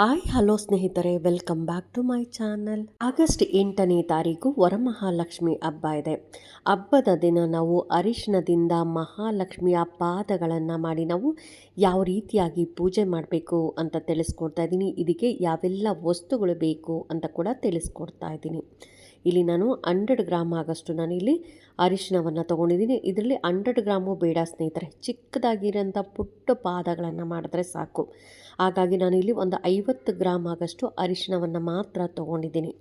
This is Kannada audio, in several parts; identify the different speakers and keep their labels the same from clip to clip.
Speaker 1: ಹಾಯ್, ಹಲೋ ಸ್ನೇಹಿತರೆ, welcome back to my channel. August ಎಂಟನೇ ತಾರೀಕು ವರಮಹಾಲಕ್ಷ್ಮಿ ಹಬ್ಬ ಇದೆ. ಹಬ್ಬದ ದಿನ ನಾವು ಅರಿಶಿನದಿಂದ ಮಹಾಲಕ್ಷ್ಮಿಯ ಪಾದಗಳನ್ನು ಮಾಡಿ ನಾವು ಯಾವ ರೀತಿಯಾಗಿ ಪೂಜೆ ಮಾಡಬೇಕು ಅಂತ ತಿಳಿಸ್ಕೊಡ್ತಾ ಇದ್ದೀನಿ. ಇದಕ್ಕೆ ಯಾವೆಲ್ಲ ವಸ್ತುಗಳು ಬೇಕು ಅಂತ ಕೂಡ ತಿಳಿಸ್ಕೊಡ್ತಾ ಇದ್ದೀನಿ. ಇಲ್ಲಿ ನಾನು ಹಂಡ್ರೆಡ್ ಗ್ರಾಮ್ ಆಗಷ್ಟು ನಾನು ಇಲ್ಲಿ ಅರಿಶಿಣವನ್ನು ತೊಗೊಂಡಿದ್ದೀನಿ. ಇದರಲ್ಲಿ ಹಂಡ್ರೆಡ್ ಗ್ರಾಮು ಬೇಡ ಸ್ನೇಹಿತರೆ, ಚಿಕ್ಕದಾಗಿರೋಂಥ ಪುಟ್ಟ ಪಾದಗಳನ್ನು ಮಾಡಿದ್ರೆ ಸಾಕು. ಹಾಗಾಗಿ ನಾನು ಇಲ್ಲಿ ಒಂದು ಐವತ್ತು ಗ್ರಾಮ್ ಆಗಷ್ಟು ಅರಿಶಿನವನ್ನು ಮಾತ್ರ ತೊಗೊಂಡಿದ್ದೀನಿ.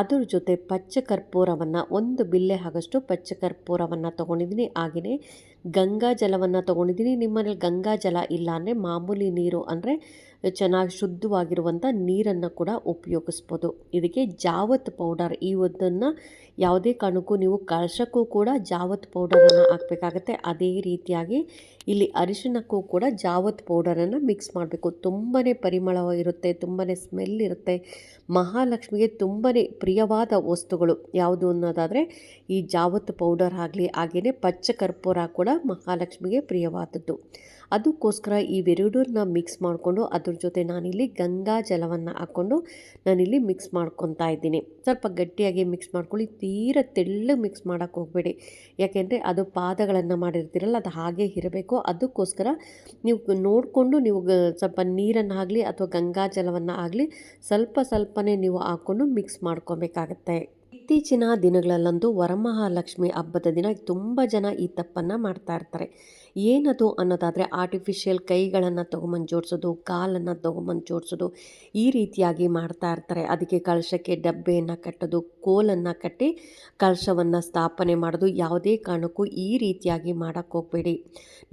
Speaker 1: ಅದರ ಜೊತೆ ಪಚ್ಚ ಕರ್ಪೂರವನ್ನು ಒಂದು ಬಿಲ್ಲೆ ಆಗಷ್ಟು ಪಚ್ಚ ಕರ್ಪೂರವನ್ನು ತೊಗೊಂಡಿದ್ದೀನಿ. ಹಾಗೆಯೇ ಗಂಗಾ ಜಲವನ್ನು ತೊಗೊಂಡಿದ್ದೀನಿ ನಿಮ್ಮನೇಲಿ ಗಂಗಾ ಜಲ ಇಲ್ಲ ಅಂದರೆ ಮಾಮೂಲಿ ನೀರು ಅಂದರೆ ಚೆನ್ನಾಗಿ ಶುದ್ಧವಾಗಿರುವಂಥ ನೀರನ್ನು ಕೂಡ ಉಪಯೋಗಿಸ್ಬೋದು. ಇದಕ್ಕೆ ಜಾವತ್ ಪೌಡರ್. ಈ ಒಂದನ್ನು ಯಾವುದೇ ಕಾರಣಕ್ಕೂ ನೀವು ಕಳಶಕ್ಕೂ ಕೂಡ ಜಾವತ್ ಪೌಡರನ್ನು ಹಾಕಬೇಕಾಗತ್ತೆ. ಅದೇ ರೀತಿಯಾಗಿ ಇಲ್ಲಿ ಅರಿಶಿಣಕ್ಕೂ ಕೂಡ ಜಾವತ್ ಪೌಡರನ್ನು ಮಿಕ್ಸ್ ಮಾಡಬೇಕು. ತುಂಬಾ ಪರಿಮಳ ಇರುತ್ತೆ ತುಂಬಾ ಸ್ಮೆಲ್ ಇರುತ್ತೆ. ಮಹಾಲಕ್ಷ್ಮಿಗೆ ತುಂಬಾ ಪ್ರಿಯವಾದ ವಸ್ತುಗಳು. ಯಾವುದು ಅನ್ನೋದಾದರೆ ಈ ಜಾವತ್ ಪೌಡರ್ ಆಗಲಿ ಹಾಗೆಯೇ ಪಚ್ಚ ಕರ್ಪೂರ ಕೂಡ ಮಹಾಲಕ್ಷ್ಮಿಗೆ ಪ್ರಿಯವಾದದ್ದು. ಅದಕ್ಕೋಸ್ಕರ ಈ ಇವೆರಡನ್ನ ಮಿಕ್ಸ್ ಮಾಡಿಕೊಂಡು ಅದ್ರ ಜೊತೆ ನಾನಿಲ್ಲಿ ಗಂಗಾ ಜಲವನ್ನು ಹಾಕ್ಕೊಂಡು ನಾನಿಲ್ಲಿ ಮಿಕ್ಸ್ ಮಾಡ್ಕೊತಾ ಇದ್ದೀನಿ. ಸ್ವಲ್ಪ ಗಟ್ಟಿಯಾಗಿ ಮಿಕ್ಸ್ ಮಾಡ್ಕೊಳ್ಳಿ, ತೀರ ತೆಳ್ಳು ಮಿಕ್ಸ್ ಮಾಡೋಕ್ಕೆ ಹೋಗಬೇಡಿ. ಯಾಕೆಂದರೆ ಅದು ಪಾದಗಳನ್ನು ಮಾಡಿರ್ತೀರಲ್ಲ, ಅದು ಹಾಗೆ ಇರಬೇಕು. ಅದಕ್ಕೋಸ್ಕರ ನೀವು ನೋಡಿಕೊಂಡು ನೀವು ಸ್ವಲ್ಪ ನೀರನ್ನು ಆಗಲಿ ಅಥವಾ ಗಂಗಾ ಜಲವನ್ನು ಆಗಲಿ ಸ್ವಲ್ಪ ಸ್ವಲ್ಪನೇ ನೀವು ಹಾಕ್ಕೊಂಡು ಮಿಕ್ಸ್ ಮಾಡ್ಕೊಬೇಕಾಗತ್ತೆ. ಇತ್ತೀಚಿನ ದಿನಗಳಲ್ಲಂತೂ ವರಮಹಾಲಕ್ಷ್ಮಿ ಹಬ್ಬದ ದಿನ ತುಂಬ ಜನ ಈ ತಪ್ಪನ್ನು ಮಾಡ್ತಾ ಇರ್ತಾರೆ. ಏನದು ಅನ್ನೋದಾದರೆ ಆರ್ಟಿಫಿಷಿಯಲ್ ಕೈಗಳನ್ನು ತೊಗೊಂಬಂದು ಜೋಡಿಸೋದು, ಕಾಲನ್ನು ತೊಗೊಂಬಂದು ಜೋಡಿಸೋದು, ಈ ರೀತಿಯಾಗಿ ಮಾಡ್ತಾ ಇರ್ತಾರೆ. ಅದಕ್ಕೆ ಕಳಶಕ್ಕೆ ಡಬ್ಬೆಯನ್ನು ಕಟ್ಟೋದು, ಕೋಲನ್ನು ಕಟ್ಟಿ ಕಳಶವನ್ನು ಸ್ಥಾಪನೆ ಮಾಡೋದು, ಯಾವುದೇ ಕಾರಣಕ್ಕೂ ಈ ರೀತಿಯಾಗಿ ಮಾಡೋಕ್ಕೆ ಹೋಗಬೇಡಿ.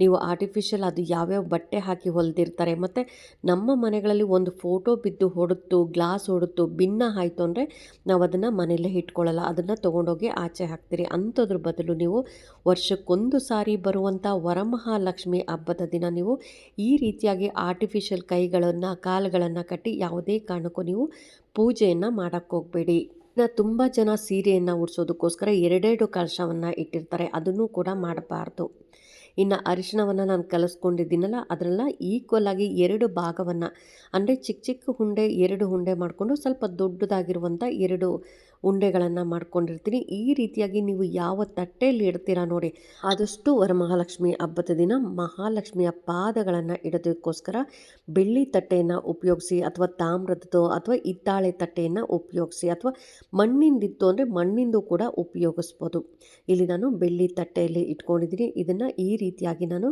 Speaker 1: ನೀವು ಆರ್ಟಿಫಿಷಿಯಲ್ ಅದು ಯಾವ್ಯಾವ ಬಟ್ಟೆ ಹಾಕಿ ಹೊಲಿದಿರ್ತಾರೆ, ಮತ್ತು ನಮ್ಮ ಮನೆಗಳಲ್ಲಿ ಒಂದು ಫೋಟೋ ಬಿದ್ದು ಹೊಡುತ್ತು ಗ್ಲಾಸ್ ಹೊಡುತ್ತು ಭಿನ್ನ ಆಯಿತು ಅಂದರೆ ನಾವು ಅದನ್ನು ಮನೆಯಲ್ಲೇ ಇಟ್ಕೊಳ್ಳಲ್ಲ. ಅದನ್ನು ತೊಗೊಂಡೋಗಿ ಆಚೆ ಹಾಕ್ತೀರಿ. ಅಂಥದ್ರ ಬದಲು ನೀವು ವರ್ಷಕ್ಕೊಂದು ಸಾರಿ ಬರುವಂಥ ವರಮಹಾಲಕ್ಷ್ಮಿ ಹಬ್ಬದ ದಿನ ನೀವು ಈ ರೀತಿಯಾಗಿ ಆರ್ಟಿಫಿಷಿಯಲ್ ಕೈಗಳನ್ನು, ಕಾಲುಗಳನ್ನು ಕಟ್ಟಿ ಯಾವುದೇ ಕಾರಣಕ್ಕೂ ನೀವು ಪೂಜೆಯನ್ನು ಮಾಡೋಕ್ಕೆ ಹೋಗಬೇಡಿ. ಇನ್ನು ತುಂಬ ಜನ ಸೀರೆಯನ್ನು ಉಡ್ಸೋದಕ್ಕೋಸ್ಕರ ಎರಡೆರಡು ಕಲಶವನ್ನು ಇಟ್ಟಿರ್ತಾರೆ, ಅದನ್ನು ಕೂಡ ಮಾಡಬಾರ್ದು. ಇನ್ನು ಅರಿಶಿಣವನ್ನು ನಾನು ಕಲಿಸ್ಕೊಂಡಿದ್ದೀನಲ್ಲ, ಅದರಲ್ಲ ಈಕ್ವಲ್ ಆಗಿ ಎರಡು ಭಾಗವನ್ನು, ಅಂದರೆ ಚಿಕ್ಕ ಚಿಕ್ಕ ಹುಂಡೆ, ಎರಡು ಹುಂಡೆ ಮಾಡಿಕೊಂಡು ಸ್ವಲ್ಪ ದೊಡ್ಡದಾಗಿರುವಂಥ ಎರಡು ಉಂಡೆಗಳನ್ನು ಮಾಡ್ಕೊಂಡಿರ್ತೀನಿ. ಈ ರೀತಿಯಾಗಿ ನೀವು ಯಾವ ತಟ್ಟೆಯಲ್ಲಿ ಇಡ್ತೀರಾ ನೋಡಿ, ಆದಷ್ಟು ವರಮಹಾಲಕ್ಷ್ಮಿ ಹಬ್ಬದ ದಿನ ಮಹಾಲಕ್ಷ್ಮಿಯ ಪಾದಗಳನ್ನು ಇಡೋದಕ್ಕೋಸ್ಕರ ಬೆಳ್ಳಿ ತಟ್ಟೆಯನ್ನು ಉಪಯೋಗಿಸಿ ಅಥವಾ ತಾಮ್ರದ್ದು ಅಥವಾ ಹಿತ್ತಾಳೆ ತಟ್ಟೆಯನ್ನು ಉಪಯೋಗಿಸಿ ಅಥವಾ ಮಣ್ಣಿಂದಿತ್ತು ಅಂದರೆ ಮಣ್ಣಿಂದು ಕೂಡ ಉಪಯೋಗಿಸ್ಬೋದು. ಇಲ್ಲಿ ನಾನು ಬೆಳ್ಳಿ ತಟ್ಟೆಯಲ್ಲಿ ಇಟ್ಕೊಂಡಿದ್ದೀನಿ. ಇದನ್ನು ಈ ರೀತಿಯಾಗಿ ನಾನು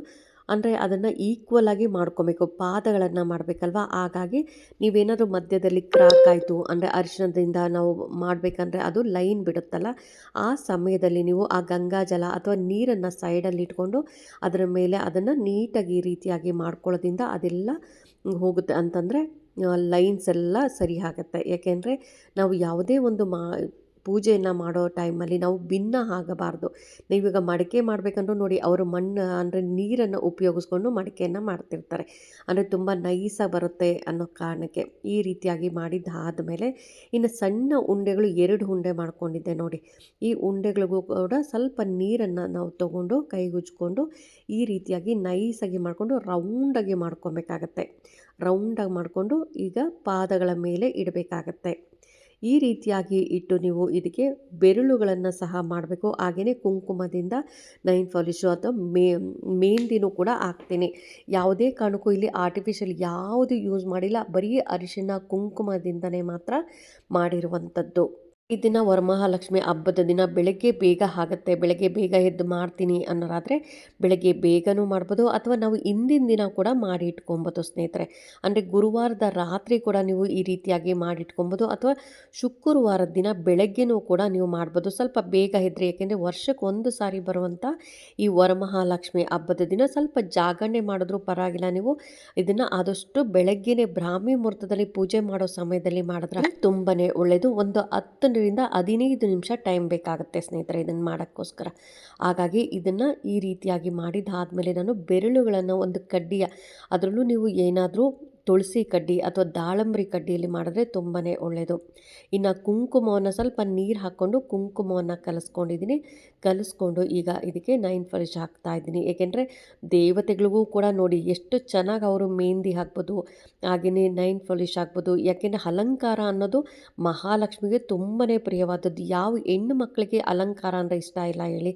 Speaker 1: ಅಂದರೆ ಅದನ್ನು ಈಕ್ವಲ್ ಆಗಿ ಮಾಡ್ಕೊಬೇಕು, ಪಾದಗಳನ್ನು ಮಾಡಬೇಕಲ್ವ? ಹಾಗಾಗಿ ನೀವೇನಾದರೂ ಮಧ್ಯದಲ್ಲಿ ಕ್ರಾಕ್ ಆಯಿತು ಅಂದರೆ ಅರಿಶಿಣದಿಂದ ನಾವು ಮಾಡಬೇಕಂದ್ರೆ ಅದು ಲೈನ್ ಬಿಡುತ್ತಲ್ಲ? ಆ ಸಮಯದಲ್ಲಿ ನೀವು ಆ ಗಂಗಾಜಲ ಅಥವಾ ನೀರನ್ನು ಸೈಡಲ್ಲಿ ಇಟ್ಕೊಂಡು ಅದರ ಮೇಲೆ ಅದನ್ನು ನೀಟಾಗಿ ಈ ರೀತಿಯಾಗಿ ಮಾಡ್ಕೊಳ್ಳೋದ್ರಿಂದ ಅದೆಲ್ಲ ಹೋಗುತ್ತೆ ಅಂತಂದರೆ ಲೈನ್ಸ್ ಎಲ್ಲ ಸರಿ ಆಗುತ್ತೆ. ಯಾಕೆಂದರೆ ನಾವು ಯಾವುದೇ ಒಂದು ಮಾ ಪೂಜೆಯನ್ನು ಮಾಡೋ ಟೈಮಲ್ಲಿ ನಾವು ಭಿನ್ನ ಆಗಬಾರ್ದು. ನೀವೀಗ ಮಡಿಕೆ ಮಾಡಬೇಕಂದ್ರೂ ನೋಡಿ ಅವರು ಮಣ್ಣು ಅಂದರೆ ನೀರನ್ನು ಉಪಯೋಗಿಸ್ಕೊಂಡು ಮಡಿಕೆಯನ್ನು ಮಾಡ್ತಿರ್ತಾರೆ. ಅಂದರೆ ತುಂಬ ನೈಸಾಗಿ ಬರುತ್ತೆ ಅನ್ನೋ ಕಾರಣಕ್ಕೆ ಈ ರೀತಿಯಾಗಿ ಮಾಡಿದ್ದಾದ ಮೇಲೆ ಇನ್ನು ಸಣ್ಣ ಉಂಡೆಗಳು ಎರಡು ಉಂಡೆ ಮಾಡ್ಕೊಂಡಿದ್ದೆ ನೋಡಿ. ಈ ಉಂಡೆಗಳಿಗೂ ಕೂಡ ಸ್ವಲ್ಪ ನೀರನ್ನು ನಾವು ತೊಗೊಂಡು ಕೈಗುಜ್ಕೊಂಡು ಈ ರೀತಿಯಾಗಿ ನೈಸಾಗಿ ಮಾಡಿಕೊಂಡು ರೌಂಡಾಗಿ ಮಾಡ್ಕೊಬೇಕಾಗತ್ತೆ. ರೌಂಡಾಗಿ ಮಾಡಿಕೊಂಡು ಈಗ ಪಾದಗಳ ಮೇಲೆ ಇಡಬೇಕಾಗತ್ತೆ. ಈ ರೀತಿಯಾಗಿ ಇಟ್ಟು ನೀವು ಇದಕ್ಕೆ ಬೆರಳುಗಳನ್ನು ಸಹ ಮಾಡಬೇಕು. ಹಾಗೆಯೇ ಕುಂಕುಮದಿಂದ ನೈನ್ ಫಾಲಿಶು ಅಥವಾ ಮೇ ಮೆಹಂದಿನೂ ಕೂಡ ಹಾಕ್ತೀನಿ. ಯಾವುದೇ ಕಾರಣಕ್ಕೂ ಇಲ್ಲಿ ಆರ್ಟಿಫಿಷಿಯಲ್ ಯಾವುದು ಯೂಸ್ ಮಾಡಿಲ್ಲ. ಬರೀ ಅರಿಶಿನ ಕುಂಕುಮದಿಂದನೇ ಮಾತ್ರ ಮಾಡಿರುವಂಥದ್ದು. ಈ ದಿನ ವರಮಹಾಲಕ್ಷ್ಮಿ ಹಬ್ಬದ ದಿನ ಬೆಳಗ್ಗೆ ಬೇಗ ಆಗುತ್ತೆ, ಬೆಳಗ್ಗೆ ಬೇಗ ಎದ್ದು ಮಾಡ್ತೀನಿ ಅನ್ನೋರಾದರೆ ಬೆಳಗ್ಗೆ ಬೇಗನೂ ಮಾಡ್ಬೋದು ಅಥವಾ ನಾವು ಹಿಂದಿನ ದಿನ ಕೂಡ ಮಾಡಿ ಇಟ್ಕೊಬೋದು ಸ್ನೇಹಿತರೆ. ಅಂದರೆ ಗುರುವಾರದ ರಾತ್ರಿ ಕೂಡ ನೀವು ಈ ರೀತಿಯಾಗಿ ಮಾಡಿಟ್ಕೊಬೋದು ಅಥವಾ ಶುಕ್ರವಾರದ ದಿನ ಬೆಳಗ್ಗೆನೂ ಕೂಡ ನೀವು ಮಾಡ್ಬೋದು. ಸ್ವಲ್ಪ ಬೇಗ ಇದ್ದರೆ ಯಾಕೆಂದರೆ ವರ್ಷಕ್ಕೆ ಒಂದು ಸಾರಿ ಬರುವಂಥ ಈ ವರಮಹಾಲಕ್ಷ್ಮಿ ಹಬ್ಬದ ದಿನ ಸ್ವಲ್ಪ ಜಾಗರಣೆ ಮಾಡಿದ್ರೂ ಪರವಾಗಿಲ್ಲ ನೀವು. ಇದನ್ನು ಆದಷ್ಟು ಬೆಳಗ್ಗೆನೇ ಬ್ರಾಹ್ಮಿ ಮುಹೂರ್ತದಲ್ಲಿ ಪೂಜೆ ಮಾಡೋ ಸಮಯದಲ್ಲಿ ಮಾಡಿದ್ರೆ ತುಂಬಾ ಒಳ್ಳೆಯದು ಒಂದು ಹತ್ತು ಹತ್ತರಿಂದ ಹದಿನೈದು ನಿಮಿಷ ಟೈಮ್ ಬೇಕಾಗುತ್ತೆ ಸ್ನೇಹಿತರೆ ಇದನ್ನು ಮಾಡೋಕ್ಕೋಸ್ಕರ. ಹಾಗಾಗಿ ಇದನ್ನು ಈ ರೀತಿಯಾಗಿ ಮಾಡಿದಾದಮೇಲೆ ನಾನು ಬೆರಳುಗಳನ್ನು ಒಂದು ಕಡ್ಡಿಯ ಅದರಲ್ಲೂ ನೀವು ಏನಾದರೂ ತುಳಸಿ ಕಡ್ಡಿ ಅಥವಾ ದಾಳಂಬ್ರಿ ಕಡ್ಡಿಯಲ್ಲಿ ಮಾಡಿದ್ರೆ ತುಂಬಾ ಒಳ್ಳೆಯದು ಇನ್ನು ಕುಂಕುಮವನ್ನು ಸ್ವಲ್ಪ ನೀರು ಹಾಕ್ಕೊಂಡು ಕುಂಕುಮವನ್ನು ಕಲಿಸ್ಕೊಂಡಿದ್ದೀನಿ ಕಲಿಸ್ಕೊಂಡು ಈಗ ಇದಕ್ಕೆ ನೈನ್ ಫಲಿಶ್ ಹಾಕ್ತಾ ಇದ್ದೀನಿ. ಏಕೆಂದರೆ ದೇವತೆಗಳಿಗೂ ಕೂಡ ನೋಡಿ ಎಷ್ಟು ಚೆನ್ನಾಗಿ ಅವರು ಮೆಹಂದಿ ಹಾಕ್ಬೋದು ಹಾಗೆಯೇ ನೈನ್ ಫಲಿಶ್ ಹಾಕ್ಬೋದು. ಯಾಕೆಂದರೆ ಅಲಂಕಾರ ಅನ್ನೋದು ಮಹಾಲಕ್ಷ್ಮಿಗೆ ತುಂಬಾ ಪ್ರಿಯವಾದದ್ದು. ಯಾವ ಹೆಣ್ಣು ಮಕ್ಕಳಿಗೆ ಅಲಂಕಾರ ಅಂದರೆ ಇಷ್ಟ ಇಲ್ಲ ಹೇಳಿ.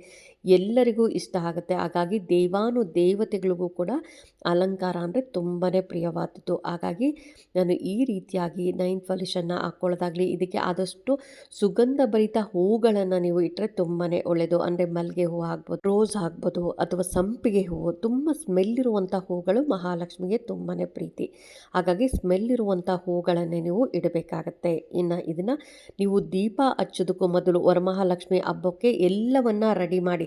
Speaker 1: ಎಲ್ಲರಿಗೂ ಇಷ್ಟ ಆಗುತ್ತೆ. ಹಾಗಾಗಿ ದೇವಾನು ದೇವತೆಗಳಿಗೂ ಕೂಡ ಅಲಂಕಾರ ಅಂದರೆ ತುಂಬಾ ಪ್ರಿಯವಾದದ್ದು. ಹಾಗಾಗಿ ನಾನು ಈ ರೀತಿಯಾಗಿ ನೈನ್ ಫಲಿಷನ್ನು ಹಾಕ್ಕೊಳ್ಳೋದಾಗಲಿ ಇದಕ್ಕೆ ಆದಷ್ಟು ಸುಗಂಧ ಭರಿತ ಹೂಗಳನ್ನು ನೀವು ಇಟ್ಟರೆ ತುಂಬಾ ಒಳ್ಳೆಯದು ಅಂದರೆ ಮಲ್ಲಿಗೆ ಹೂವು ಆಗ್ಬೋದು, ರೋಸ್ ಆಗ್ಬೋದು ಅಥವಾ ಸಂಪಿಗೆ ಹೂವು ತುಂಬ ಸ್ಮೆಲ್ ಇರುವಂಥ ಹೂಗಳು ಮಹಾಲಕ್ಷ್ಮಿಗೆ ತುಂಬಾ ಪ್ರೀತಿ. ಹಾಗಾಗಿ ಸ್ಮೆಲ್ ಇರುವಂಥ ಹೂಗಳನ್ನೇ ನೀವು ಇಡಬೇಕಾಗತ್ತೆ. ಇನ್ನು ಇದನ್ನು ನೀವು ದೀಪ ಹಚ್ಚೋದಕ್ಕೂ ಮೊದಲು ವರಮಹಾಲಕ್ಷ್ಮಿ ಹಬ್ಬಕ್ಕೆ ಎಲ್ಲವನ್ನ ರೆಡಿ ಮಾಡಿ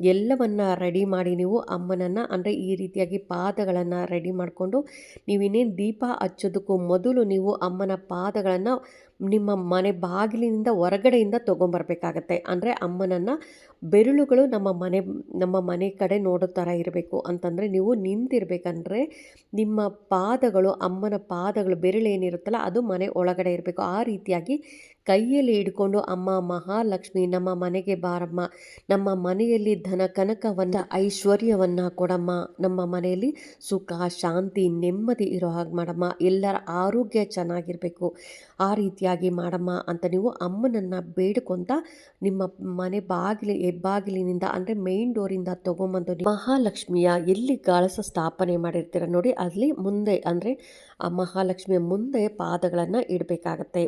Speaker 1: ಎಲ್ಲವನ್ನ ರೆಡಿ ಮಾಡಿ ನೀವು ಅಮ್ಮನನ್ನು ಅಂದರೆ ಈ ರೀತಿಯಾಗಿ ಪಾದಗಳನ್ನು ರೆಡಿ ಮಾಡಿಕೊಂಡು ನೀವಿನ್ನೇನು ದೀಪ ಹಚ್ಚೋದಕ್ಕೂ ಮೊದಲು ನೀವು ಅಮ್ಮನ ಪಾದಗಳನ್ನು ನಿಮ್ಮ ಮನೆ ಬಾಗಿಲಿನಿಂದ ಹೊರಗಡೆಯಿಂದ ತೊಗೊಂಬರ್ಬೇಕಾಗತ್ತೆ. ಅಂದರೆ ಅಮ್ಮನನ್ನು ಬೆರಳುಗಳು ನಮ್ಮ ಮನೆ ನಮ್ಮ ಮನೆ ಕಡೆ ನೋಡೋ ಥರ ಇರಬೇಕು. ಅಂತಂದರೆ ನೀವು ನಿಂತಿರ್ಬೇಕಂದ್ರೆ ನಿಮ್ಮ ಪಾದಗಳು, ಅಮ್ಮನ ಪಾದಗಳು ಬೆರಳೇನಿರುತ್ತಲ್ಲ ಅದು ಮನೆ ಒಳಗಡೆ ಇರಬೇಕು. ಆ ರೀತಿಯಾಗಿ ಕೈಯಲ್ಲಿ ಹಿಡ್ಕೊಂಡು, ಅಮ್ಮ ಮಹಾಲಕ್ಷ್ಮಿ, ನಮ್ಮ ಮನೆಗೆ ಬಾರಮ್ಮ, ನಮ್ಮ ಮನೆಯಲ್ಲಿ ಧನ ಕನಕವನ್ನ ಐಶ್ವರ್ಯವನ್ನ ಕೊಡಮ್ಮ. ನಮ್ಮ ಮನೆಯಲ್ಲಿ ಸುಖ, ಶಾಂತಿ, ನೆಮ್ಮದಿ ಇರೋ ಹಾಗೆ ಮಾಡಮ್ಮ. ಎಲ್ಲರ ಆರೋಗ್ಯ ಚೆನ್ನಾಗಿರಬೇಕು. ಆ ರೀತಿಯಾಗಿ ಮಾಡಮ್ಮ ಅಂತ ನೀವು ಅಮ್ಮನನ್ನು ಬೇಡ್ಕೊಂತ ನಿಮ್ಮ ಮನೆ ಬಾಗಿಲು, ಹೆಬ್ಬಾಗಿಲಿನಿಂದ ಅಂದರೆ ಮೇನ್ ಡೋರಿಂದ ತೊಗೊಂಬಂದು ಮಹಾಲಕ್ಷ್ಮಿಯ ಎಲ್ಲಿ ಗಾಳಸ ಸ್ಥಾಪನೆ ಮಾಡಿರ್ತೀರ ನೋಡಿ ಅಲ್ಲಿ ಮುಂದೆ ಅಂದರೆ ಆ ಮಹಾಲಕ್ಷ್ಮಿಯ ಮುಂದೆ ಪಾದಗಳನ್ನು ಇಡಬೇಕಾಗತ್ತೆ.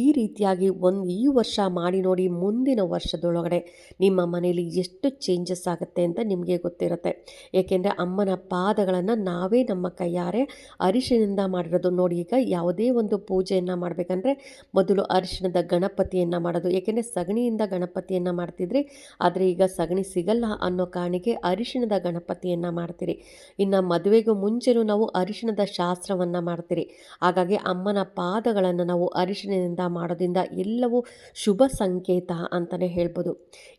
Speaker 1: ಈ ರೀತಿಯಾಗಿ ಒಂದು ಈ ವರ್ಷ ಮಾಡಿ ನೋಡಿ ಮುಂದಿನ ವರ್ಷದೊಳಗಡೆ ನಿಮ್ಮ ಮನೆಯಲ್ಲಿ ಎಷ್ಟು ಚೇಂಜಸ್ ಆಗುತ್ತೆ ಅಂತ ನಿಮಗೆ ಗೊತ್ತಿರುತ್ತೆ. ಏಕೆಂದರೆ ಅಮ್ಮನ ಪಾದಗಳನ್ನು ನಾವೇ ನಮ್ಮ ಕೈಯಾರೆ ಅರಿಶಿನಿಂದ ಮಾಡಿರೋದು. ನೋಡಿ ಈಗ ಯಾವುದೇ ಒಂದು ಪೂಜೆಯನ್ನು ಮಾಡಬೇಕಂದ್ರೆ ಮೊದಲು ಅರಿಶಿಣದ ಗಣಪತಿಯನ್ನು ಮಾಡೋದು. ಏಕೆಂದರೆ ಸಗಣಿಯಿಂದ ಗಣಪತಿಯನ್ನು ಮಾಡ್ತಿದ್ರಿ, ಆದರೆ ಈಗ ಸಗಣಿ ಸಿಗಲ್ಲ ಅನ್ನೋ ಕಾರಣಕ್ಕೆ ಅರಿಶಿಣದ ಗಣಪತಿಯನ್ನು ಮಾಡ್ತೀರಿ. ಇನ್ನು ಮದುವೆಗೂ ಮುಂಚೆನೂ ನಾವು ಅರಿಶಿಣದ ಶಾಸ್ತ್ರವನ್ನು ಮಾಡ್ತೀರಿ. ಹಾಗಾಗಿ ಅಮ್ಮನ ಪಾದಗಳನ್ನು ನಾವು ಅರಿಶಿಣದಿಂದ ಮಾಡೋದ್ರಿಂದ ಎಲ್ಲವೂ ಶುಭ ಸಂಕೇತ ಅಂತಲೇ ಹೇಳ್ಬೋದು.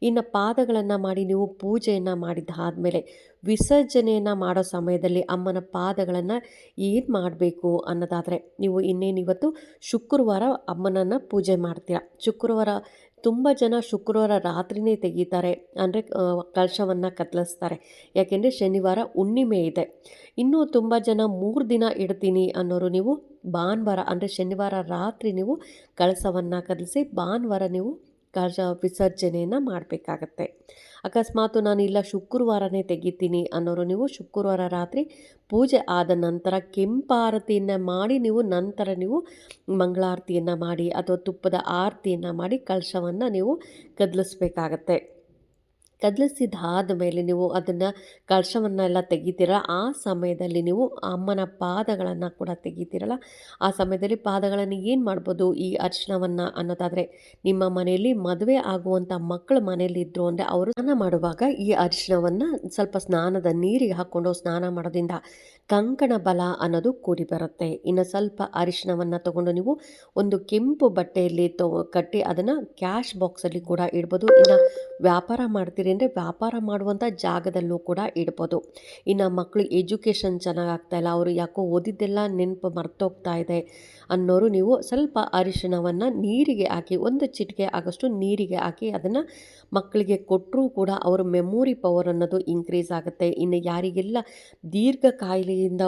Speaker 1: ಇನ್ನು ಪಾದಗಳನ್ನು ಮಾಡಿ ನೀವು ಪೂಜೆಯನ್ನು ಮಾಡಿದ್ದಾದಮೇಲೆ ವಿಸರ್ಜನೆಯನ್ನು ಮಾಡೋ ಸಮಯದಲ್ಲಿ ಅಮ್ಮನ ಪಾದಗಳನ್ನು ಏನು ಮಾಡಬೇಕು ಅನ್ನೋದಾದರೆ ನೀವು ಇನ್ನೇನು ಇವತ್ತು ಶುಕ್ರವಾರ ಅಮ್ಮನನ್ನು ಪೂಜೆ ಮಾಡ್ತೀರ. ಶುಕ್ರವಾರ ತುಂಬ ಜನ ಶುಕ್ರವಾರ ರಾತ್ರಿನೇ ತೆಗೀತಾರೆ. ಅಂದರೆ ಕಳಶವನ್ನು ಕತ್ತಲಿಸ್ತಾರೆ. ಯಾಕೆಂದರೆ ಶನಿವಾರ ಹುಣ್ಣಿಮೆ ಇದೆ. ಇನ್ನೂ ತುಂಬ ಜನ ಮೂರು ದಿನ ಇಡ್ತೀನಿ ಅನ್ನೋರು ನೀವು ಭಾನುವಾರ, ಅಂದರೆ ಶನಿವಾರ ರಾತ್ರಿ ನೀವು ಕಳಸವನ್ನು ಕದಲಿಸಿ ಭಾನುವಾರ ನೀವು ಕಳಶ ವಿಸರ್ಜನೆಯನ್ನು ಮಾಡಬೇಕಾಗತ್ತೆ. ಅಕಸ್ಮಾತು ನಾನು ಇಲ್ಲ, ಶುಕ್ರವಾರನೇ ತೆಗಿತೀನಿ ಅನ್ನೋರು ನೀವು ಶುಕ್ರವಾರ ರಾತ್ರಿ ಪೂಜೆ ಆದ ನಂತರ ಕೆಂಪಾರತಿಯನ್ನು ಮಾಡಿ, ನೀವು ನಂತರ ನೀವು ಮಂಗಳಾರತಿಯನ್ನು ಮಾಡಿ ಅಥವಾ ತುಪ್ಪದ ಆರತಿಯನ್ನು ಮಾಡಿ ಕಳಶವನ್ನು ನೀವು ಕದಲಿಸ್ಬೇಕಾಗತ್ತೆ ಕದಲಿಸಿದಾದ ಮೇಲೆ ನೀವು ಅದನ್ನು ಕಳಶವನ್ನೆಲ್ಲ ತೆಗಿತೀರ ಆ ಸಮಯದಲ್ಲಿ ನೀವು ಅಮ್ಮನ ಪಾದಗಳನ್ನು ಕೂಡ ತೆಗಿತೀರಲ್ಲ. ಆ ಸಮಯದಲ್ಲಿ ಪಾದಗಳನ್ನು ಏನು ಮಾಡ್ಬೋದು? ಈ ಅರ್ಶನವನ್ನು ಅನ್ನೋದಾದರೆ, ನಿಮ್ಮ ಮನೆಯಲ್ಲಿ ಮದುವೆ ಆಗುವಂಥ ಮಕ್ಕಳು ಮನೆಯಲ್ಲಿ ಇದ್ದರು ಅಂದರೆ ಅವರು ಸ್ನಾನ ಮಾಡುವಾಗ ಈ ಅರಿಶಿಣವನ್ನು ಸ್ವಲ್ಪ ಸ್ನಾನದ ನೀರಿಗೆ ಹಾಕ್ಕೊಂಡು ಸ್ನಾನ ಮಾಡೋದ್ರಿಂದ ಕಂಕಣ ಬಲ ಅನ್ನೋದು ಕೂಡಿ ಬರುತ್ತೆ. ಇನ್ನು ಸ್ವಲ್ಪ ಅರಿಶಿಣವನ್ನು ತಗೊಂಡು ನೀವು ಒಂದು ಕೆಂಪು ಬಟ್ಟೆಯಲ್ಲಿ ತೊ, ಕಟ್ಟಿ ಅದನ್ನು ಕ್ಯಾಶ್ ಬಾಕ್ಸಲ್ಲಿ ಕೂಡ ಇಡ್ಬೋದು. ಇನ್ನು ವ್ಯಾಪಾರ ಮಾಡ್ತೀರಿ ಅಂದರೆ ವ್ಯಾಪಾರ ಮಾಡುವಂಥ ಜಾಗದಲ್ಲೂ ಕೂಡ ಇಡ್ಬೋದು. ಇನ್ನು ಮಕ್ಕಳು ಎಜುಕೇಷನ್ ಚೆನ್ನಾಗಿ ಇಲ್ಲ, ಅವರು ಯಾಕೋ ಓದಿದ್ದೆಲ್ಲ ನೆನಪು ಮರ್ತೋಗ್ತಾ ಇದೆ ಅನ್ನೋರು ನೀವು ಸ್ವಲ್ಪ ಅರಿಶಿಣವನ್ನು ನೀರಿಗೆ ಹಾಕಿ, ಒಂದು ಚಿಟಿಕೆ ಆಗಷ್ಟು ನೀರಿಗೆ ಹಾಕಿ ಅದನ್ನು ಮಕ್ಕಳಿಗೆ ಕೊಟ್ಟರೂ ಕೂಡ ಅವರ ಮೆಮೊರಿ ಪವರ್ ಅನ್ನೋದು ಇನ್ಕ್ರೀಸ್ ಆಗುತ್ತೆ. ಇನ್ನು ಯಾರಿಗೆಲ್ಲ ದೀರ್ಘ ಕಾಯಿಲೆಯಿಂದ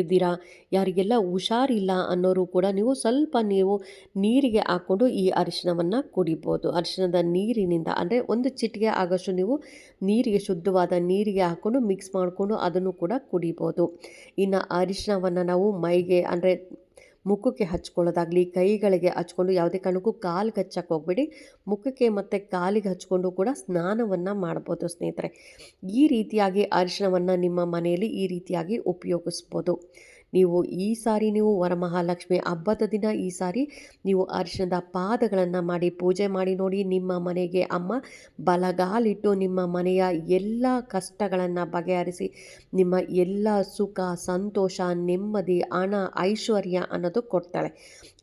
Speaker 1: ಇದ್ದೀರಾ, ಯಾರಿಗೆಲ್ಲ ಹುಷಾರಿಲ್ಲ ಅನ್ನೋರು ಕೂಡ ನೀವು ಸ್ವಲ್ಪ ನೀವು ನೀರಿಗೆ ಹಾಕ್ಕೊಂಡು ಈ ಅರಿಶಿಣವನ್ನು ಕುಡಿಬೋದು. ಅರಿಶಿಣದ ನೀರಿನಿಂದ ಅಂದರೆ ಒಂದು ಚಿಟಿಗೆ ಆಗೋಷ್ಟು ನೀವು ನೀರಿಗೆ ಶುದ್ಧವಾದ ನೀರಿಗೆ ಹಾಕ್ಕೊಂಡು ಮಿಕ್ಸ್ ಮಾಡಿಕೊಂಡು ಅದನ್ನು ಕೂಡ ಕುಡಿಬೋದು. ಇನ್ನು ಅರಿಶಿಣವನ್ನು ನಾವು ಮೈಗೆ ಅಂದರೆ ಮುಖಕ್ಕೆ ಹಚ್ಕೊಳ್ಳೋದಾಗಲಿ, ಕೈಗಳಿಗೆ ಹಚ್ಕೊಂಡು ಯಾವುದೇ ಕಾರಣಕ್ಕೂ ಕಾಲಿಗೆ ಹಚ್ಚಕ್ಕೆ ಹೋಗ್ಬೇಡಿ. ಮುಖಕ್ಕೆ ಮತ್ತು ಕಾಲಿಗೆ ಹಚ್ಕೊಂಡು ಕೂಡ ಸ್ನಾನವನ್ನು ಮಾಡ್ಬೋದು ಸ್ನೇಹಿತರೆ. ಈ ರೀತಿಯಾಗಿ ಅರಿಶಿಣವನ್ನು ನಿಮ್ಮ ಮನೆಯಲ್ಲಿ ಈ ರೀತಿಯಾಗಿ ಉಪಯೋಗಿಸ್ಬೋದು. ನೀವು ಈ ಸಾರಿ ನೀವು ವರಮಹಾಲಕ್ಷ್ಮಿ ಹಬ್ಬದ ದಿನ ಈ ಸಾರಿ ನೀವು ಅರಿಶಿಣದ ಪಾದಗಳನ್ನು ಮಾಡಿ ಪೂಜೆ ಮಾಡಿ ನೋಡಿ ನಿಮ್ಮ ಮನೆಗೆ ಅಮ್ಮ ಬಲಗಾಲಿಟ್ಟು ನಿಮ್ಮ ಮನೆಯ ಎಲ್ಲ ಕಷ್ಟಗಳನ್ನು ಬಗೆಹರಿಸಿ ನಿಮ್ಮ ಎಲ್ಲ ಸುಖ, ಸಂತೋಷ, ನೆಮ್ಮದಿ, ಹಣ, ಐಶ್ವರ್ಯ ಅನ್ನೋದು ಕೊಡ್ತಾಳೆ.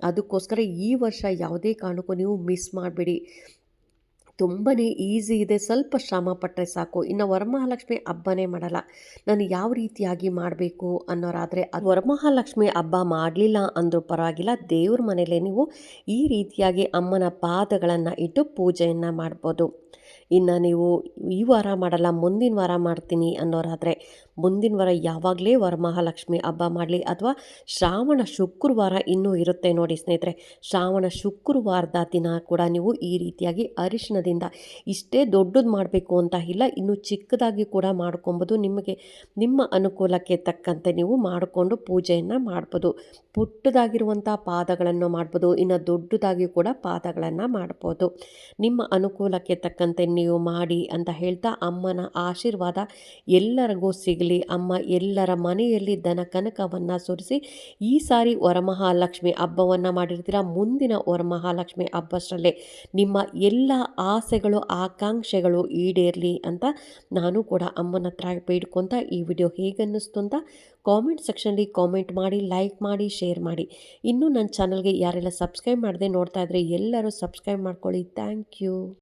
Speaker 1: ಅದಕ್ಕೋಸ್ಕರ ಈ ವರ್ಷ ಯಾವುದೇ ಕಾರಣಕ್ಕೂ ನೀವು ಮಿಸ್ ಮಾಡಬೇಡಿ. ತುಂಬಾ ಈಸಿ ಇದೆ. ಸ್ವಲ್ಪ ಶ್ರಮ ಪಟ್ಟರೆ ಸಾಕು. ಇನ್ನು ವರಮಹಾಲಕ್ಷ್ಮಿ ಹಬ್ಬನೇ ಮಾಡಲ್ಲ. ನಾನು ಯಾವ ರೀತಿಯಾಗಿ ಮಾಡಬೇಕು ಅನ್ನೋರಾದರೆ, ಅದು ವರಮಹಾಲಕ್ಷ್ಮಿ ಹಬ್ಬ ಮಾಡಲಿಲ್ಲ ಅಂದರೂ ಪರವಾಗಿಲ್ಲ. ದೇವ್ರ ಮನೇಲೆ ನೀವು ಈ ರೀತಿಯಾಗಿ ಅಮ್ಮನ ಪಾದಗಳನ್ನು ಇಟ್ಟು ಪೂಜೆಯನ್ನು ಮಾಡ್ಬೋದು. ಇನ್ನು ನೀವು ಈ ವಾರ ಮಾಡಲ್ಲ, ಮುಂದಿನ ವಾರ ಮಾಡ್ತೀನಿ ಅನ್ನೋರಾದರೆ, ಮುಂದಿನ ವಾರ ಯಾವಾಗಲೇ ವರಮಹಾಲಕ್ಷ್ಮಿ ಹಬ್ಬ ಮಾಡಲಿ ಅಥವಾ ಶ್ರಾವಣ ಶುಕ್ರವಾರ ಇನ್ನೂ ಇರುತ್ತೆ ನೋಡಿ ಸ್ನೇಹಿತರೆ. ಶ್ರಾವಣ ಶುಕ್ರವಾರದ ದಿನ ಕೂಡ ನೀವು ಈ ರೀತಿಯಾಗಿ ಅರಿಶಿಣದಿಂದ ಇಷ್ಟೇ ದೊಡ್ಡದು ಮಾಡಬೇಕು ಅಂತ ಇಲ್ಲ, ಇನ್ನು ಚಿಕ್ಕದಾಗಿ ಕೂಡ ಮಾಡ್ಕೊಬೋದು. ನಿಮಗೆ, ನಿಮ್ಮ ಅನುಕೂಲಕ್ಕೆ ತಕ್ಕಂತೆ ನೀವು ಮಾಡಿಕೊಂಡು ಪೂಜೆಯನ್ನು ಮಾಡ್ಬೋದು. ಪುಟ್ಟದಾಗಿರುವಂಥ ಪಾದಗಳನ್ನು ಮಾಡ್ಬೋದು, ಇನ್ನು ದೊಡ್ಡದಾಗಿ ಕೂಡ ಪಾದಗಳನ್ನು ಮಾಡ್ಬೋದು. ನಿಮ್ಮ ಅನುಕೂಲಕ್ಕೆ ತಕ್ಕಂತೆ ನೀವು ಮಾಡಿ ಅಂತ ಹೇಳ್ತಾ ಅಮ್ಮನ ಆಶೀರ್ವಾದ ಎಲ್ಲರಿಗೂ ಸಿಗಲಿ. ಅಮ್ಮ ಎಲ್ಲರ ಮನೆಯಲ್ಲಿ ದನ ಕನಕವನ್ನು ಸುರಿಸಿ, ಈ ಸಾರಿ ವರಮಹಾಲಕ್ಷ್ಮಿ ಹಬ್ಬವನ್ನು ಮಾಡಿರ್ತೀರ? ಮುಂದಿನ ವರಮಹಾಲಕ್ಷ್ಮಿ ಹಬ್ಬಷ್ಟರಲ್ಲೇ ನಿಮ್ಮ ಎಲ್ಲ ಆಸೆಗಳು, ಆಕಾಂಕ್ಷೆಗಳು ಈಡೇರಲಿ ಅಂತ ನಾನು ಕೂಡ ಅಮ್ಮನ ಹತ್ರ ಬೇಡ್ಕೊತ ಈ ವಿಡಿಯೋ ಹೇಗನ್ನಿಸ್ತು ಅಂತ ಕಾಮೆಂಟ್ ಸೆಕ್ಷನಲ್ಲಿ ಕಾಮೆಂಟ್ ಮಾಡಿ ಲೈಕ್ ಮಾಡಿ ಶೇರ್ ಮಾಡಿ. ಇನ್ನೂ ನನ್ನ ಚಾನಲ್ಗೆ ಯಾರೆಲ್ಲ ಸಬ್ಸ್ಕ್ರೈಬ್ ಮಾಡದೆ ನೋಡ್ತಾ ಇದ್ದರೆ ಎಲ್ಲರೂ ಸಬ್ಸ್ಕ್ರೈಬ್ ಮಾಡ್ಕೊಳ್ಳಿ. Thank you